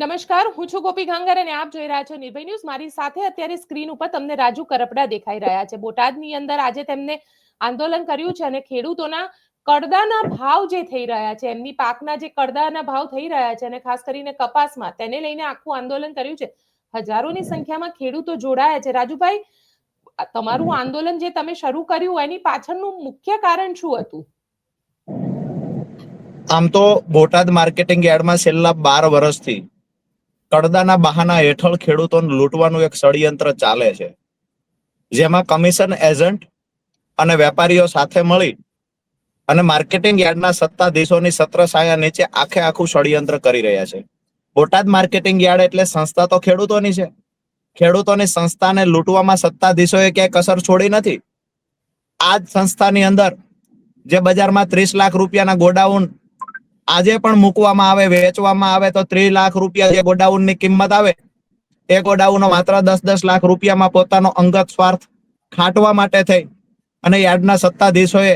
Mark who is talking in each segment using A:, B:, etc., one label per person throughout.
A: નમસ્કાર, હું છું ગોપી ગાંગર અને આપ જોઈ રહ્યા છો નિર્ભય ન્યૂઝ. મારી સાથે અત્યારે સ્ક્રીન ઉપર તમને રાજુ કરપડા દેખાઈ રહ્યા છે. બોટાદની અંદર આજે તેમને આંદોલન કર્યું છે અને ખેડૂતોના કડદાના ભાવ જે થઈ રહ્યા છે, એમની પાકના જે કડદાના ભાવ થઈ રહ્યા છે અને ખાસ કરીને કપાસમાં, તેને લઈને આખું આંદોલન કર્યું છે. હજારોની સંખ્યામાં ખેડૂતો જોડાયા છે. રાજુભાઈ તમારું આંદોલન જે તમે શરૂ કર્યું, એની પાછળનું મુખ્ય કારણ શું હતું?
B: આમ તો બોટાદ માર્કેટિંગ યાર્ડમાં છેલ્લા બાર વર્ષથી કડદાના બહાના હેઠળ ખેડૂતોને લૂંટવાનું એક ષડયંત્ર ચાલે છે. જેમાં કમિશન એજન્ટ અને વેપારીઓ સાથે મળી અને માર્કેટિંગ યાર્ડના સત્તાધીશોની સત્રછાયા નીચે આખે આખું ષડયંત્ર કરી રહ્યા છે. બોટાદ માર્કેટિંગ યાર્ડ એટલે સંસ્થા તો ખેડૂતોની છે. ખેડૂતોની સંસ્થાને લૂંટવામાં સત્તાધીશોએ ક્યાંય કસર છોડી નથી. આ જ સંસ્થાની અંદર જે બજારમાં ત્રીસ લાખ રૂપિયાના ગોડાઉન આજે પણ મૂકવામાં આવે, વેચવામાં આવે તો ત્રીસ લાખ રૂપિયા જે ગોડાઉનની કિંમત આવે, એ ગોડાઉન માત્ર દસ દસ લાખ રૂપિયામાં પોતાનો અંગત સ્વાર્થ ખાટવા માટે થઈ. અને યાર્ડના સત્તાધીશોએ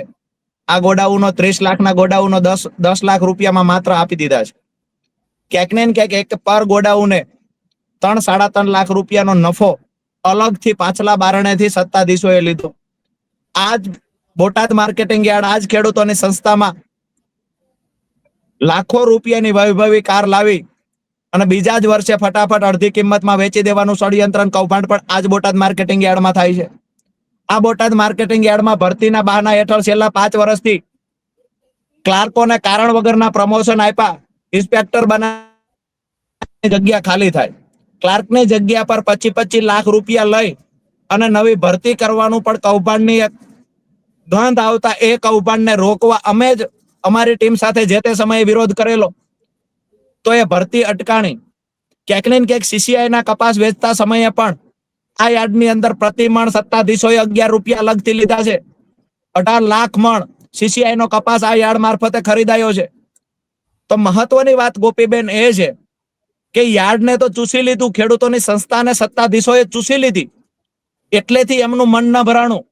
B: આ ગોડાઉનો ત્રીસ લાખના ગોડાઉનો દસ દસ લાખ રૂપિયામાં માત્ર આપી દીધા છે. ક્યાંક ને ક્યાંક એક પર ગોડાઉને ત્રણ, સાડા ત્રણ લાખ રૂપિયાનો નફો અલગથી પાછલા બારણેથી સત્તાધીશોએ લીધો. આજ બોટાદ માર્કેટિંગ યાર્ડ, આજ ખેડૂતોની સંસ્થામાં લાખો રૂપિયાની વૈભવી કાર લાવી અને બીજા જ વર્ષે ફટાફટ અડધી કિંમતમાં વેચી દેવાનું ષડયંત્ર કૌભાંડ પણ આજ બોટાદ માર્કેટિંગ યાર્ડમાં થાય છે. આ બોટાદ માર્કેટિંગ યાર્ડમાં ભરતીના બહાના હેઠળ છેલ્લા પાંચ વર્ષથી ક્લાર્કોને કારણ વગરના પ્રમોશન આપ્યા, ઇન્સ્પેક્ટર બના જગ્યા ખાલી થાય. ક્લાર્કની જગ્યા પર પચી પચી લાખ રૂપિયા લઈ અને નવી ભરતી કરવાનું પણ કૌભાંડની એક ગંધ આવતા એ કૌભાંડને રોકવા અમે જ અમારી ટીમ સાથે જે તે સમયે વિરોધ કરેલો, તો એ ભરતી અટકાણી. ક્યાંક ને CCI ના કપાસ વેચતા સમયે પણ આ યાર્ડની અંદર પ્રતિ મણ સત્તાધીશોએ અગિયાર રૂપિયા લગતી લીધા છે. અઢાર લાખ મણ સીસીઆઈ નો કપાસ આ યાર્ડ મારફતે ખરીદાયો છે. તો મહત્વની વાત ગોપીબેન એ છે કે યાર્ડને તો ચૂસી લીધું, ખેડૂતોની સંસ્થાને સત્તાધીશોએ ચૂસી લીધી. એટલેથી એમનું મન ન ભરાણું.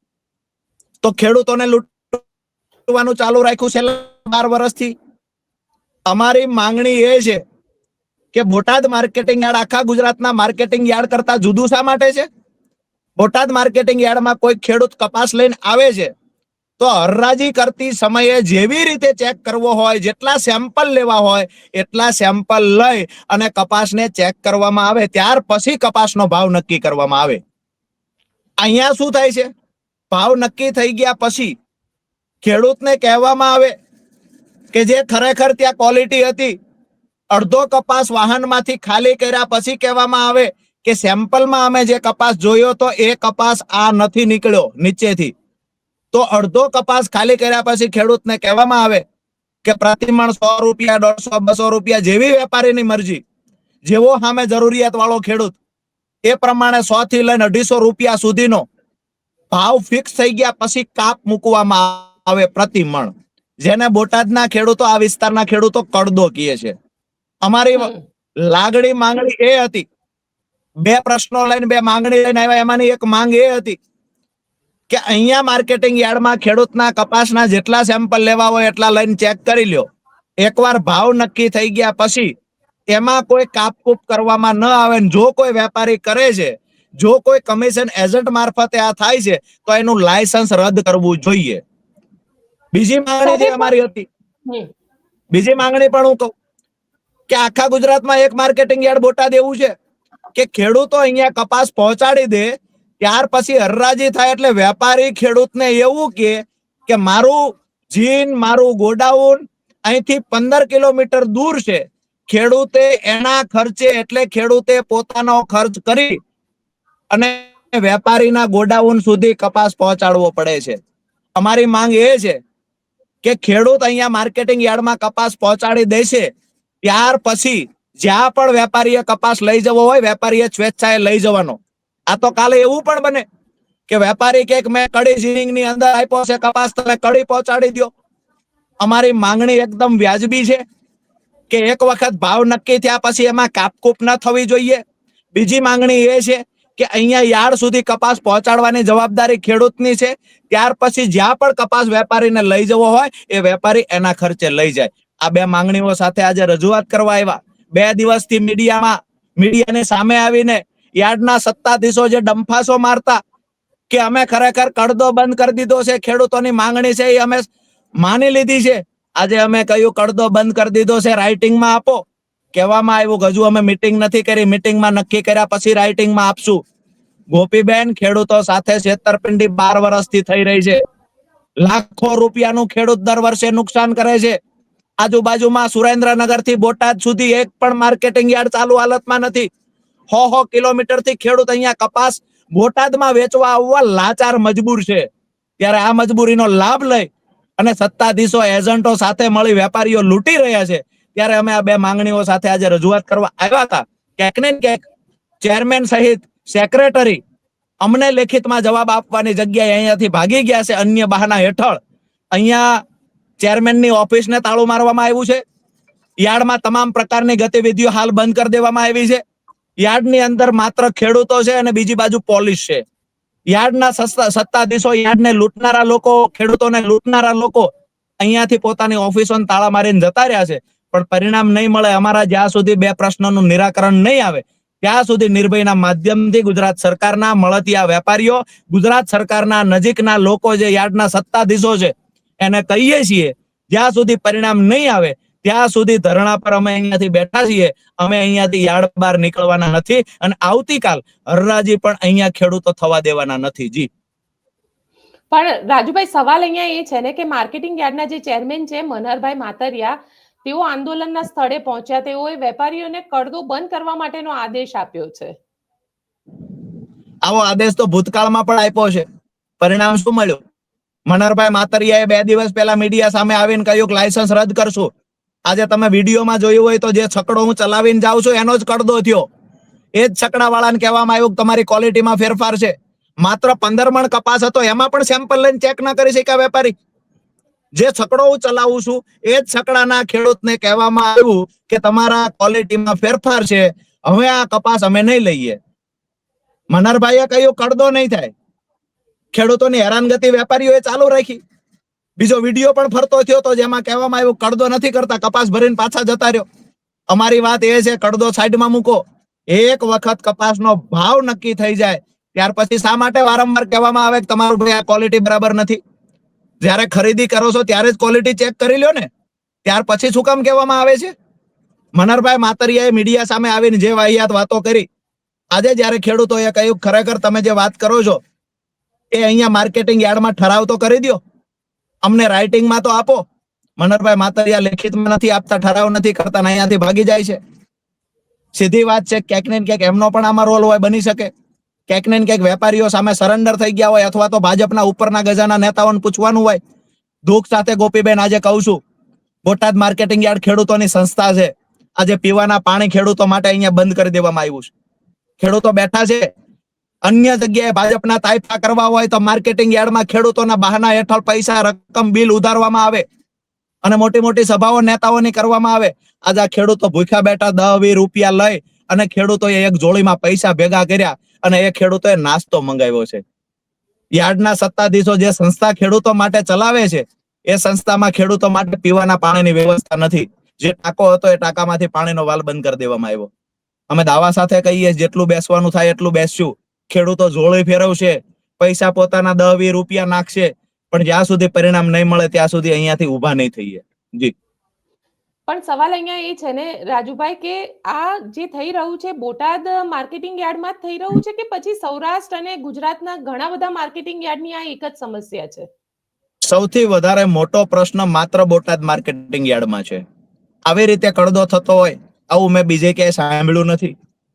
B: તો ખેડૂતોને લૂંટવાનું ચાલુ રાખ્યું છેલ્લા બાર વર્ષથી અમારી માંગણી એ છે કે બોટાદ માર્કેટિંગ યાર્ડ, આખા ગુજરાતના માર્કેટિંગ યાર્ડ કરતા જુદું શા માટે છે? બોટાદ માર્કેટિંગ યાર્ડમાં કોઈ ખેડૂત કપાસ લઈને આવે છે, તો હરરાજી કરતી સમયે જેવી રીતે ચેક કરવો હોય, જેટલા સેમ્પલ લેવા હોય, એટલા સેમ્પલ લઈ અને કપાસને ચેક કરવામાં આવે, ત્યાર પછી કપાસનો ભાવ નક્કી કરવામાં આવે. અહીંયા શું થાય છે? ભાવ નક્કી થઈ ગયા પછી ખેડૂતને કહેવામાં આવે કે જે ખરેખર ત્યાં ક્વોલિટી હતી, અડધો કપાસ વાહનમાંથી ખાલી કર્યા પછી કહેવામાં આવે કે સેમ્પલમાં અમે જે કપાસ જોયો તો એ કપાસ આ નથી નીકળ્યો નીચેથી. તો અડધો કપાસ ખાલી કર્યા પછી ખેડૂતને કહેવામાં આવે કે પ્રતિમણ સો રૂપિયા, દોઢસો, બસો રૂપિયા જેવી વેપારીની મરજી, જેવો સામે જરૂરિયાત વાળો ખેડૂત, એ પ્રમાણે સો થી લઈને અઢીસો રૂપિયા સુધીનો ભાવ ફિક્સ થઈ ગયા પછી કાપ મૂકવામાં આવે પ્રતિમણ. જેને બોટાદના ખેડૂતો આ વિસ્તારના ખેડૂતો કડદો કહે છે. અમારી લાગણી માંગણી એ હતી. બે પ્રશ્નો લઈને બે માંગણી લઈને આવ્યા. એમાંની એક માંગ એ હતી કે અહીંયા માર્કેટિંગ યાર્ડમાં ખેડૂતના કપાસના જેટલા સેમ્પલ લેવા હોય એટલા લઈને ચેક કરી લ્યો. એકવાર ભાવ નક્કી થઈ ગયા પછી એમાં કોઈ કાપકૂપ કરવામાં ન આવે જો કોઈ વેપારી કરે છે જો કોઈ કમિશન એજન્ટ મારફતે આ થાય છે તો એનું લાયસન્સ રદ કરવું જોઈએ. બીજી માંગણી જે અમારી હતી બીજી માંગણી પણ હું કહું કે આખા ગુજરાતમાં એક માર્કેટિંગ યાર્ડ બોટાદ એવું છે કે ખેડૂતો અહીંયા કપાસ પહોંચાડી દે ત્યાર પછી હરરાજી થાય એટલે વેપારી ખેડૂતને એવું કે કે મારું જીન મારું ગોડાઉન અહીંથી પંદર કિલોમીટર દૂર છે. ખેડૂતે એના ખર્ચે એટલે ખેડૂતે પોતાનો ખર્ચ કરી અને વેપારીના ગોડાઉન સુધી કપાસ પહોંચાડવો પડે છે. અમારી માંગ એ છે કે ખેડૂત અહીંયા માર્કેટિંગ યાર્ડમાં કપાસ પહોંચાડી દેશે, ત્યાર પછી જ્યાં પણ વેપારીએ કપાસ લઈ જવો હોય, વેપારીએ સ્વેચ્છાએ લઈ જવાનો. આ તો કાલે એવું પણ બને કે વેપારી કે મેં કડી જીનિંગની અંદર આપ્યો છે કપાસ, તમે કડી પહોંચાડી દો અમારી માંગણી એકદમ વ્યાજબી છે કે એક વખત ભાવ નક્કી થયા પછી એમાં કાપકૂપ ન થવી જોઈએ. બીજી માંગણી એ છે કે અહીંયા યાર્ડ સુધી કપાસ પહોંચાડવાની જવાબદારી ખેડૂતની છે, ત્યાર પછી જ્યાં પણ કપાસ વેપારીને લઈ જવો હોય, એ વેપારી એના ખર્ચે લઈ જાય. આ બે માંગણીઓ સાથે આજે રજૂઆત કરવા આવ્યા. બે દિવસથી મીડિયામાં, મીડિયાની સામે આવીને યાર્ડના સત્તાધીશો જે ડંફાસો મારતા કે અમે ખરેખર કડદો બંધ કરી દીધો છે, ખેડૂતોની માંગણી છે એ અમે માની લીધી છે. આજે અમે કહ્યું, કડદો બંધ કરી દીધો છે રાઇટિંગમાં આપો. કહેવામાં આવ્યું કે હજુ અમે મીટિંગ નથી કરી. મીટિંગમાં નક્કી કર્યા પછી રાઇટિંગમાં આપશું. ગોપીબેન, ખેડૂતો સાથે છેતરપિંડી બાર વર્ષથી થઈ રહી છે. લાખો રૂપિયાનું ખેડૂત દર વર્ષે નુકસાન કરે છે. આજુબાજુમાં સુરેન્દ્રનગરથી બોટાદ સુધી એક પણ માર્કેટિંગ યાર્ડ ચાલુ હાલતમાં નથી. હો હો કિલોમીટરથી ખેડૂત અહીંયા કપાસ બોટાદમાં વેચવા આવવા લાચાર મજબૂર છે. ત્યારે આ મજબૂરીનો લાભ લઈ અને સત્તાધીશો એજન્ટો સાથે મળી વેપારીઓ લૂંટી રહ્યા છે. ત્યારે અમે આ બે માંગણીઓ સાથે આજે રજૂઆત કરવા આવ્યા હતા. ક્યાંક ને ક્યાંક ચેરમેન સહિત સેક્રેટરી અમને લેખિતમાં જવાબ આપવાની જગ્યાએ અહીંયાથી ભાગી ગયા છે અન્ય બહાના હેઠળ. અહીંયા ચેરમેનની ઓફિસને તાળું મારવામાં આવ્યું છે. યાર્ડમાં તમામ પ્રકારની ગતિવિધિઓ હાલ બંધ કરી દેવામાં આવી છે. યાર્ડની અંદર માત્ર ખેડૂતો છે અને બીજી બાજુ પોલીસ છે. યાર્ડના સત્તાધીશો યાર્ડને લૂંટનારા લોકો, ખેડૂતોને લૂંટનારા લોકો અહીંયાથી પોતાની ઓફિસોને તાળા મારીને જતા રહ્યા છે. પણ પરિણામ નહીં મળે, અમારા જ્યાં સુધી બે પ્રશ્નનું નિરાકરણ નહીં આવે, ત્યાં સુધી નિર્ભયના માધ્યમથી ગુજરાત સરકારના મળતિયા વેપારીઓ, ગુજરાત સરકારના નજીકના લોકો જે યાર્ડના સત્તાધીશો છે, એને કહીએ છીએ, જ્યાં સુધી પરિણામ નહીં આવે, ત્યાં સુધી ધરણા પર અમે અહીંયાથી બેઠા છીએ, અમે અહીંયાથી યાર્ડ બહાર નીકળવાના નથી અને આવતીકાલ હરરાજી પણ અહીંયા ખેડૂતો થવા દેવાના નથી, જી.
A: પણ રાજુભાઈ, સવાલ અહીંયા એ છે ને કે માર્કેટિંગ યાર્ડના જે ચેરમેન છે, મનહરભાઈ માતરિયા તેઓ આંદોલનના સ્થળે પહોંચ્યા. તેઓએ વેપારીઓને કડદો બંધ કરવા માટેનો આદેશ આપ્યો છે.
B: આવો આદેશ તો ભૂતકાળમાં પણ આપ્યો છે. પરિણામ શું મળ્યું? મનહરભાઈ માતરિયાએ બે દિવસ પહેલા મીડિયા સામે આવીને કહ્યું કે લાયસન્સ રદ કરશું. આજે તમે વિડીયોમાં જોયું હોય તો જે છકડો હું ચલાવીને જાઉં છું એનો જ કડદો થયો. એ જ છકડા વાળાને કહેવામાં આવ્યું કે તમારી ક્વોલિટીમાં ફેરફાર છે. માત્ર પંદર મણ કપાસ હતો, એમાં પણ સેમ્પલ લઈને ચેક ના કરી શક્યા વેપારી. જે છકડો હું ચલાવું છું, એ જ છકડાના ખેડૂતને કહેવામાં આવ્યું કે તમારા ક્વોલિટીમાં ફેરફાર છે, હવે આ કપાસ અમે નહીં લઈએ. મનરભાઈએ કહ્યું, કડદો નહીં થાય. ખેડૂતોની હેરાનગતિ વેપારીઓએ ચાલુ રાખી. બીજો વીડિયો પણ ફરતો થયો તો જેમાં કહેવામાં આવ્યું, કડદો નથી કરતા, કપાસ ભરીને પાછા જતા રહ્યો. અમારી વાત એ છે, કડદો સાઈડમાં મૂકો. એક વખત કપાસનો ભાવ નક્કી થઈ જાય, ત્યાર પછી શા માટે વારંવાર કહેવામાં આવે કે તમારું ભાઈ આ ક્વોલિટી બરાબર નથી? જ્યારે ખરીદી કરો છો ત્યારે જ ક્વોલિટી ચેક કરી લ્યો ને. ત્યાર પછી શું કામ કહેવામાં આવે છે? મનહરભાઈ માતરિયાએ મીડિયા સામે આવીને જે વાહિયાત વાતો કરી, આજે જ્યારે ખેડૂતોએ કહ્યું, ખરેખર તમે જે વાત કરો છો, એ અહીંયા માર્કેટિંગ યાર્ડમાં ઠરાવ તો કરી દો અમને રાઇટિંગમાં તો આપો. મનહરભાઈ માતરિયા લેખિતમાં નથી આપતા, ઠરાવ નથી કરતા અહીંયાથી ભાગી જાય છે. સીધી વાત છે, ક્યાંક ને ક્યાંક એમનો પણ આમાં રોલ હોય બની શકે. ક્યાંક ને ક્યાંક વેપારીઓ સામે સરેન્ડર થઈ ગયા હોય અથવા તો ભાજપના ઉપરના ગજાના નેતાઓને પૂછવાનું હોય, દુઃખ સાથે ગોપીબેન આજે કહું છું, બોટાદ માર્કેટિંગ યાર્ડ ખેડૂતોની સંસ્થા છે. આજે પીવાના પાણી ખેડૂતો માટે અહીંયા બંધ કરી દેવામાં આવ્યું છે. ખેડૂતો બેઠા છે. અન્ય જગ્યાએ ભાજપના તાઇફા કરવા હોય તો માર્કેટિંગ યાર્ડમાં ખેડૂતોના બહાના હેઠળ પૈસા, રકમ, બિલ ઉધારવામાં આવે અને મોટી મોટી સભાઓ નેતાઓની કરવામાં આવે. આજે આ ખેડૂતો ભૂખ્યા બેઠા દહ, વીસ રૂપિયા લઈ અને ખેડૂતોએ એક જોડીમાં પૈસા ભેગા કર્યા અને એ ખેડૂતોએ નાસ્તો મંગાવ્યો છે. યાર્ડના સત્તાધીશો જે સંસ્થા ખેડૂતો માટે ચલાવે છે, એ સંસ્થામાં ખેડૂતો માટે પીવાના પાણીની વ્યવસ્થા નથી. જે ટાંકો હતો એ ટાંકામાંથી પાણીનો વાલ બંધ કરી દેવામાં આવ્યો. અમે દાવા સાથે કહીએ, જેટલું બેસવાનું થાય એટલું બેસશું. ખેડૂતો જોડી ફેરવશે, પૈસા પોતાના દહ વીસ રૂપિયા નાખશે, પણ જ્યાં સુધી પરિણામ નહીં મળે ત્યાં સુધી અહીંયાથી ઊભા નહીં થઈએ. જી.
A: પણ સવાલ અહીંયા એ છે ને, રાજુભાઈ, કે આ જે થઈ રહ્યું છે, બોટાદ માર્કેટિંગ યાર્ડમાં થઈ રહ્યું છે કે પછી સૌરાષ્ટ્ર અને ગુજરાતના ઘણા બધા માર્કેટિંગ યાર્ડની આ એક જ સમસ્યા છે?
B: સૌથી વધારે મોટો પ્રશ્ન માત્ર બોટાદ માર્કેટિંગ યાર્ડમાં છે. આવી રીતે કડદો થતો હોય, આવું મેં બીજે ક્યાંય સાંભળ્યું નથી.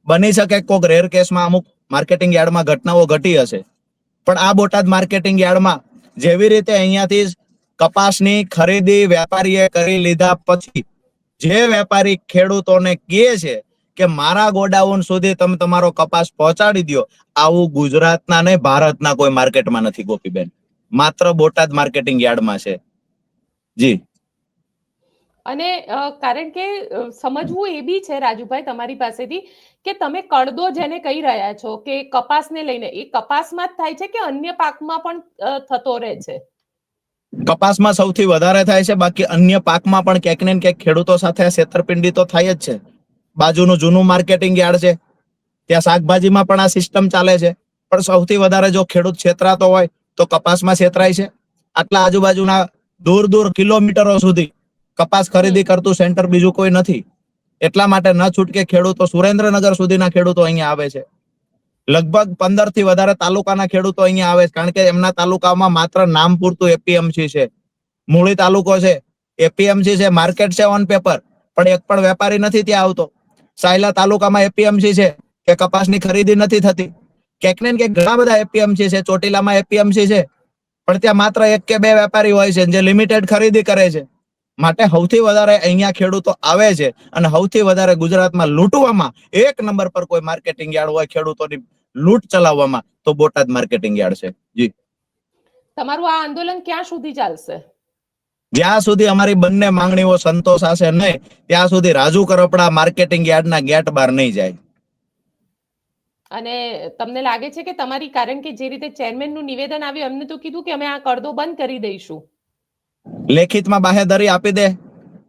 B: બની શકે કોઈક રેર કેસમાં અમુક માર્કેટિંગ યાર્ડમાં ઘટનાઓ ઘટી હશે. પણ આ બોટાદ માર્કેટિંગ યાર્ડમાં જેવી રીતે અહીંયાથી કપાસની ખરીદી વેપારીએ કરી લીધા પછી જે વેપારી ખેડૂતોને કહે છે કે મારા ગોડાઉન સુધી તમે તમારો કપાસ પહોંચાડી દો આવું ગુજરાતના ને ભારતના કોઈ માર્કેટમાં નથી, ગોપીબેન. માત્ર બોટાદ માર્કેટિંગ યાર્ડમાં છે. જી.
A: અને કારણ કે સમજવું એ બી છે, રાજુભાઈ, તમારી પાસેથી, કે તમે કડદો જેને કહી રહ્યા છો કે કપાસને લઈને, એ કપાસમાં જ થાય છે કે અન્ય પાકમાં પણ થતો રહે છે?
B: કપાસમાં સૌથી વધારે થાય છે, બાકી અન્ય પાકમાં પણ ક્યાંક ને ક્યાંક ખેડૂતો સાથે છેતરપિંડી તો થાય જ છે. બાજુનું જૂનું માર્કેટિંગ યાર્ડ છે, ત્યાં શાકભાજીમાં પણ આ સિસ્ટમ ચાલે છે. પણ સૌથી વધારે જો ખેડૂત છેતરાતો હોય, તો કપાસમાં છેતરાય છે. આટલા આજુબાજુના દૂર દૂર કિલોમીટરો સુધી કપાસ ખરીદી કરતું સેન્ટર બીજું કોઈ નથી. એટલા માટે ન છૂટકે ખેડૂતો સુરેન્દ્રનગર સુધીના ખેડૂતો અહીંયા આવે છે. લગભગ પંદરથી વધારે તાલુકાના ખેડૂતો અહીંયા આવે છે. કારણ કે એમના તાલુકામાં માત્ર નામ પૂરતું એપીએમસી છે. મૂળી તાલુકો છે. એપીએમસી છે, માર્કેટ છે ઓન પેપર પણ એક પણ વેપારી નથી ત્યાં આવતો. સાયલા તાલુકામાં એપીએમસી છે કે કપાસની ખરીદી નથી થતી. ક્યાંક ને ક્યાંક ઘણા બધા એપીએમસી છે, ચોટીલામાં એપીએમસી છે. પણ ત્યાં માત્ર એક કે બે વેપારી હોય છે, જે લિમિટેડ ખરીદી કરે છે. માટે સૌથી વધારે અહીંયા ખેડૂતો આવે છે. અને સૌથી વધારે ગુજરાતમાં લૂંટવામાં એક નંબર પર કોઈ માર્કેટિંગ યાર્ડ હોય ખેડૂતોની. લૂંટ ચલાવવામાં તો બોટાદ માર્કેટિંગ યાર્ડ છે. જી.
A: તમારું આ આંદોલન ક્યાં સુધી ચાલશે?
B: જ્યાં સુધી અમારી બંને માંગણીઓ સંતોષાશે નહીં ત્યાં સુધી રાજુ કરપડા માર્કેટિંગ યાર્ડના ગેટ બહાર નહીં જાય.
A: અને તમને લાગે છે કે તમારી કારણ કે જે રીતે ચેરમેનનું નિવેદન આવ્યું એમને તો કીધું કે અમે આ કરદો બંધ કરી દઈશું.
B: લેખિતમાં બાહેધરી આપી દે.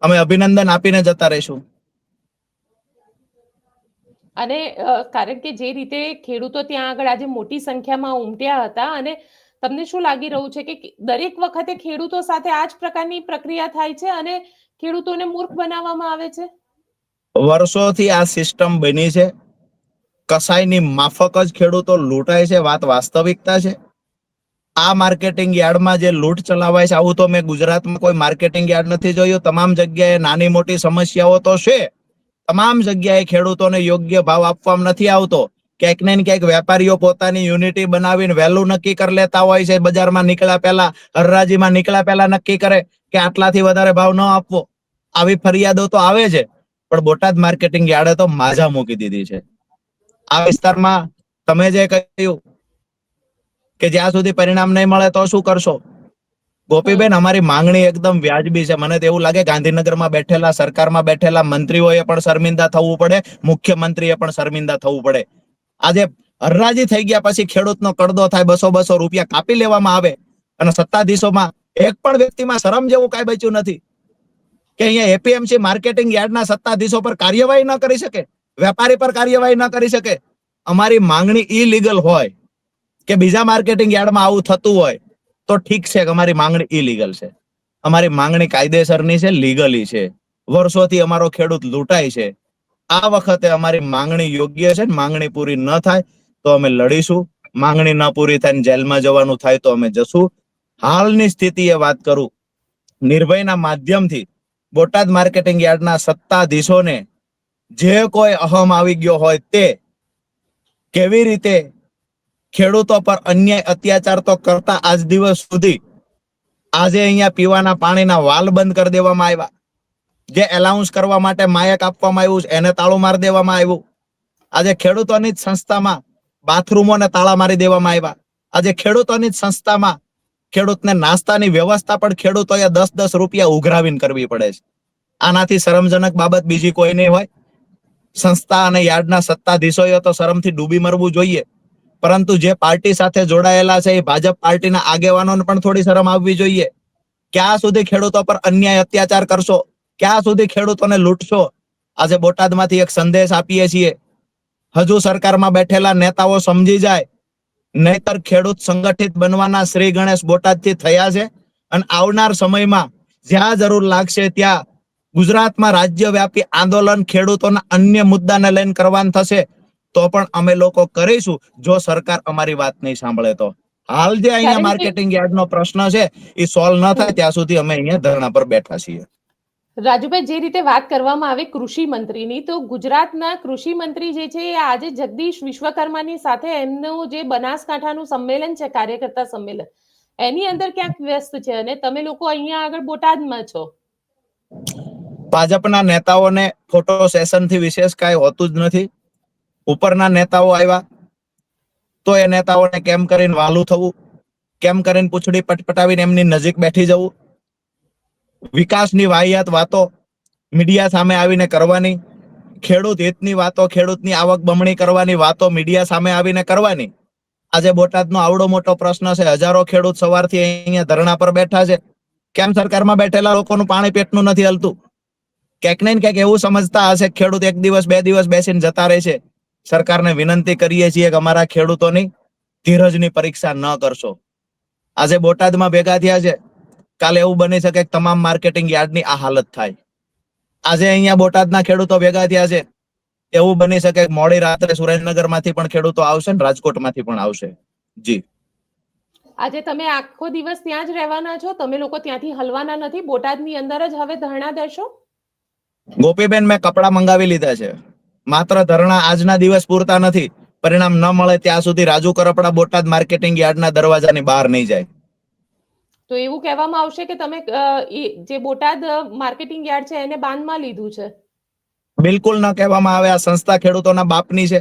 B: અમે અભિનંદન આપીને જતા રહીશું.
A: અને કારણ કે જે રીતે ખેડૂતો ત્યાં આગળ આજે મોટી સંખ્યામાં ઉમટ્યા હતા અને તમને શું લાગી રહ્યું છે કે દરેક વખતે ખેડૂતો સાથે આ જ પ્રકારની પ્રક્રિયા થાય છે અને ખેડૂતોને મૂર્ખ બનાવવામાં આવે છે?
B: વર્ષોથી આ સિસ્ટમ બની છે. કસાઈની માફક જ ખેડૂતો લૂંટાય છે, વાત વાસ્તવિકતા છે. આ માર્કેટિંગ યાર્ડમાં જે લૂંટ ચલાવાય છે, આવું તો મેં ગુજરાતમાં કોઈ માર્કેટિંગ યાર્ડ નથી જોયું. તમામ જગ્યાએ નાની મોટી સમસ્યાઓ તો છે. તમામ જગ્યાએ ખેડૂતોને યોગ્ય ભાવ આપવામાં નથી આવતો. ક્યાંક ને ક્યાંક વેપારીઓ પોતાની યુનિટી બનાવીને વહેલું નક્કી કરી લેતા હોય છે. બજારમાં નીકળ્યા પહેલા, હરરાજીમાં નીકળ્યા પહેલા નક્કી કરે કે આટલાથી વધારે ભાવ ન આપવો. આવી ફરિયાદો તો આવે છે, પણ બોટાદ માર્કેટિંગ યાર્ડે તો માજા મૂકી દીધી છે. આ વિસ્તારમાં તમે જે કહ્યું કે જ્યાં સુધી પરિણામ નહીં મળે તો શું કરશો? ગોપીબેન અમારી માંગણી એકદમ વ્યાજબી છે. મને તો એવું લાગે ગાંધીનગરમાં બેઠેલા સરકારમાં બેઠેલા મંત્રીઓએ પણ શર્મિંદા થવું પડે મુખ્યમંત્રીએ પણ શર્મિંદા થવું પડે. આજે હરરાજી થઈ ગયા પછી ખેડૂતનો કડદો થાય બસો બસો રૂપિયા કાપી લેવામાં આવે અને સત્તાધીશોમાં એક પણ વ્યક્તિમાં શરમ જેવું કાંઈ બચ્યું નથી કે અહીંયા એપીએમસી માર્કેટિંગ યાર્ડના સત્તાધીશો પર કાર્યવાહી ન કરી શકે વેપારી પર કાર્યવાહી ન કરી શકે. અમારી માંગણી ઇલીગલ હોય કે બીજા માર્કેટિંગ યાર્ડમાં આવું થતું હોય તો ઠીક છે કે અમારી માંગણી ઇલીગલ છે. અમારી માંગણી કાયદેસરની છે લીગલી છે. વર્ષોથી અમારો ખેડૂત લૂંટાય છે. આ વખતે અમારી માંગણી યોગ્ય છે માંગણી પૂરી ન થાય તો અમે લડીશું. માંગણી ન પૂરી થાય જેલમાં જવાનું થાય તો અમે જશું. હાલની સ્થિતિએ વાત કરું. નિર્ભયના માધ્યમથી બોટાદ માર્કેટિંગ યાર્ડના સત્તાધીશોને જે કોઈ અહમ આવી ગયો હોય તે કેવી રીતે ખેડૂતો પર અન્યાય અત્યાચાર તો કરતા આજ દિવસ સુધી આજે અહીંયા પીવાના પાણીના વાલ બંધ કરી દેવામાં આવ્યા. જે એલાઉન્સ કરવા માટે માયક આપવામાં આવ્યું એને તાળું મારી દેવામાં આવ્યું. આજે ખેડૂતોની જ સંસ્થામાં બાથરૂમોને તાળા મારી દેવામાં આવ્યા. આજે ખેડૂતોની જ સંસ્થામાં ખેડૂતને નાસ્તાની વ્યવસ્થા પણ ખેડૂતોએ દસ દસ રૂપિયા ઉઘરાવીને કરવી પડે છે. આનાથી શરમજનક બાબત બીજી કોઈ નહીં હોય. સંસ્થા અને યાર્ડના સત્તાધીશોએ તો શરમથી ડૂબી મરવું જોઈએ. પરંતુ જે પાર્ટી સાથે જોડાયેલા છે એ ભાજપ પાર્ટીના આગેવાનોને પણ થોડી શરમ આવવી જોઈએ. ક્યાં સુધી ખેડૂતો પર અન્યાય અત્યાચાર કરશો? ક્યાં સુધી ખેડૂતોને લૂંટશો? આજે બોટાદમાંથી એક સંદેશ આપીએ છીએ. હજુ સરકારમાં બેઠેલા નેતાઓ સમજી જાય. નહીતર ખેડૂત સંગઠિત બનવાના શ્રી ગણેશ બોટાદથી થયા છે અને આવનાર સમયમાં જ્યાં જરૂર લાગશે ત્યાં ગુજરાતમાં રાજ્યવ્યાપી આંદોલન ખેડૂતોના અન્ય મુદ્દાને લઈને કરવાનું થશે. તો પણ અમે લોકો કરીશું. જો સરકાર અમારી વાત નહીં સાંભળે તો. હાલ જે અહીંયા માર્કેટિંગ યાર્ડ યાર્ડનો પ્રશ્ન છે એ સોલ્વ ન થાય ત્યાં સુધી અમે અહીંયા ધરણા પર બેઠા છીએ.
A: રાજુભાઈ જે રીતે વાત કરવામાં આવે કૃષિ મંત્રીની તો ગુજરાતના કૃષિ મંત્રી જે છે આજે જગદીશ વિશ્વકર્માની સાથે એમનું જે બનાસકાંઠાનું સંમેલન છે કાર્યકર્તા સંમેલન એની અંદર ક્યાંક વ્યસ્ત છે? અને તમે લોકો અહીંયા આગળ બોટાદમાં છો.
B: ભાજપના નેતાઓને ફોટો સેશનથી વિશેષ કાંઈ હોતું જ નથી. ઉપરના નેતાઓ આવ્યા. તો એ નેતાઓને કેમ કરીને વાલું થવું? કેમ કરીને પૂંછડી પટપટાવીને એમની નજીક બેઠી જવું? વિકાસની વાહિયાત વાતો મીડિયા સામે આવીને કરવાની. ખેડૂત હિતની વાતો, ખેડૂતની આવક બમણી કરવાની વાતો મીડિયા સામે આવીને કરવાની. આજે બોટાદનો આવડો મોટો પ્રશ્ન છે. હજારો ખેડૂત સવારથી અહીંયા ધરણા પર બેઠા છે. કેમ સરકારમાં બેઠેલા લોકોનું પાણી પેટનું નથી હલતું? ક્યાંક ને ક્યાંક એવું સમજતા હશે ખેડૂત એક દિવસ, બે દિવસ બેસીને જતા રહેશે. સરકારને વિનંતી કરીએ છીએ કે અમારા ખેડૂતોની ધીરજની પરીક્ષા ન કરશો. આજે બોટાદમાં ભેગા થયા છે. કાલે એવું બની શકે કે તમામ માર્કેટિંગ યાર્ડની આ હાલત થાય. આજે અહીંયા બોટાદના ખેડૂતો ભેગા થયા છે. એવું બની શકે મોડી રાત્રે સુરેન્દ્રનગરમાંથી પણ ખેડૂતો આવશે ને રાજકોટમાંથી પણ આવશે. જી.
A: આજે તમે આખો દિવસ ત્યાં જ રહેવાના છો. તમે લોકો ત્યાંથી હલવાના નથી. બોટાદની અંદર જ હવે ધરણા દેશો.
B: ગોપીબેન મેં કપડા મંગાવી લીધા છે. માત્ર ધરણા આજના દિવસ પૂરતા નથી. પરિણામ ન મળે ત્યાં સુધી રાજુ કરપડા બોટાદ માર્કેટિંગ યાર્ડના દરવાજાની બહાર નહીં જાય.
A: તો એવું કહેવામાં આવશે કે તમે જે બોટાદ માર્કેટિંગ યાર્ડ છે એને બાંધમાં લીધું છે?
B: બિલકુલ ન કહેવામાં આવે. આ સંસ્થા ખેડૂતોના બાપની છે.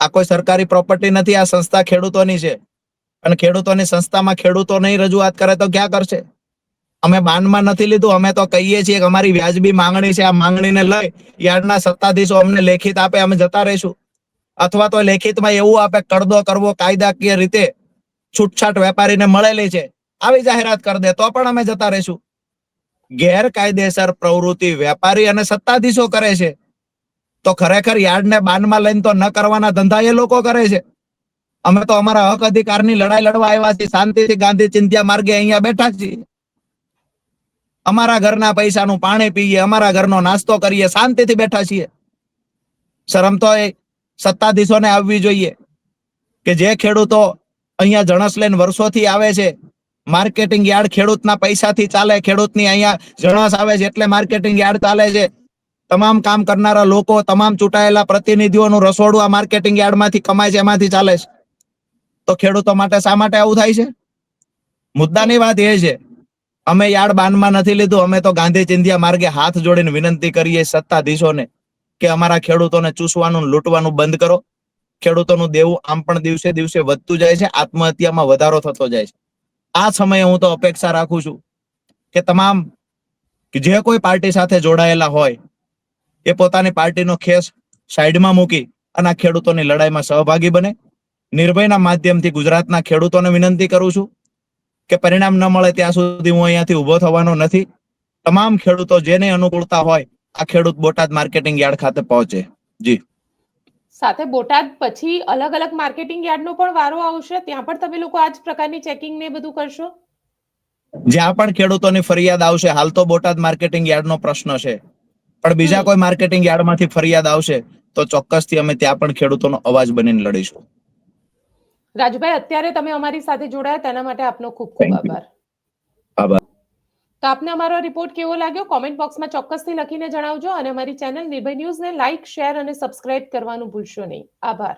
B: આ કોઈ સરકારી પ્રોપર્ટી નથી. આ સંસ્થા ખેડૂતોની છે. અને ખેડૂતોની સંસ્થામાં ખેડૂતો નહીં રજૂઆત કરે તો ક્યાં કરશે? અમે બાનમાં નથી લીધું, અમે તો કહીએ છીએ કે અમારી વ્યાજબી માંગણી છે, આ માંગણીને લઈ યાર્ડના સત્તાધીશો અમને લેખિત આપે, અમે જતા રહીશું. અથવા તો લેખિતમાં એવું આપે કડદો કરવો કાયદાકીય રીતે છૂટછાટ વેપારીને મળેલી છે, આવી જાહેરાત કરી દે, તો પણ અમે જતા રહીશું. ગેરકાયદેસર પ્રવૃત્તિ વેપારી અને સત્તાધીશો કરે છે. તો ખરેખર યાર્ડને બાનમાં લઈને તો ન કરવાના ધંધા એ લોકો કરે છે. અમે તો અમારા હક અધિકારની લડાઈ લડવા આવ્યા છીએ, શાંતિથી ગાંધી ચિંત્યા માર્ગે અહીંયા બેઠા છીએ. અમારા ઘરના પૈસાનું પાણી પીએ, અમારા ઘરનો નાસ્તો કરીએ, શાંતિથી બેઠા છીએ. શરમ તો એ સત્તાધીશોને આવવી જોઈએ કે જે ખેડૂતો અહીંયા જણસ લઈને વર્ષોથી આવે છે, માર્કેટિંગ યાર્ડ ખેડૂતના પૈસાથી ચાલે, ખેડૂતની અહીંયા જણસ આવે છે એટલે માર્કેટિંગ યાર્ડ ચાલે છે. તમામ કામ કરનારા લોકો, તમામ ચૂંટાયેલા પ્રતિનિધિઓનું રસોડું આ માર્કેટિંગ યાર્ડમાંથી કમાય છે, એમાંથી ચાલે છે. તો ખેડૂતો માટે શા માટે આવું થાય છે? મુદ્દાની વાત એ છે અમે યાડ બાનમાં નથી લીધું, અમે તો ગાંધી ચિંધ્યા માર્ગે હાથ જોડીને વિનંતી કરીએ સત્તાધીશોને કે અમારા ખેડૂતોને ચૂસવાનું લૂંટવાનું બંધ કરો. ખેડૂતોનું દેવું આમ પણ દિવસે દિવસે વધતું જાય છે, આત્મહત્યામાં વધારો થતો જાય છે. આ સમયે હું તો અપેક્ષા રાખું છું કે તમામ જે કોઈ પાર્ટી સાથે જોડાયેલા હોય, એ પોતાની પાર્ટીનો ખેસ સાઈડમાં મૂકી અને ખેડૂતોની લડાઈમાં સહભાગી બને. નિર્ભયના માધ્યમથી ગુજરાતના ખેડૂતોને વિનંતી કરું છું કે પરિણામ ન મળે ત્યાં સુધી હું અહીંયાથી ઊભો થવાનો નથી. તમામ ખેડૂતો જેને અનુકૂળતા હોય આ ખેડૂત બોટાદ માર્કેટિંગ યાર્ડ ખાતે પહોંચે. જી.
A: સાથે બોટાદ પછી અલગ અલગ માર્કેટિંગ યાર્ડનો પણ વારો આવશે. ત્યાં પણ તમે લોકો આ જ પ્રકારની ચેકિંગ ને બધું કરશો?
B: જ્યાં પણ ખેડૂતોની ફરિયાદ આવશે હાલ તો બોટાદ માર્કેટિંગ યાર્ડનો પ્રશ્ન છે. પણ બીજા કોઈ માર્કેટિંગ યાર્ડમાંથી ફરિયાદ આવશે તો ચોક્કસથી અમે ત્યાં પણ ખેડૂતોનો અવાજ બનીને લડીશું.
A: રાજુભાઈ અત્યારે તમે અમારી સાથે જોડાયા તેના માટે આપનો ખૂબ ખૂબ આભાર.
B: આભાર.
A: તો આપને અમારો રિપોર્ટ કેવો લાગ્યો? કોમેન્ટ બોક્સમાં ચોક્કસથી લખીને જણાવજો અને અમારી ચેનલ નિર્ભય ન્યૂઝને લાઇક શેર અને સબસ્ક્રાઇબ કરવાનું ભૂલશો નહીં. આભાર.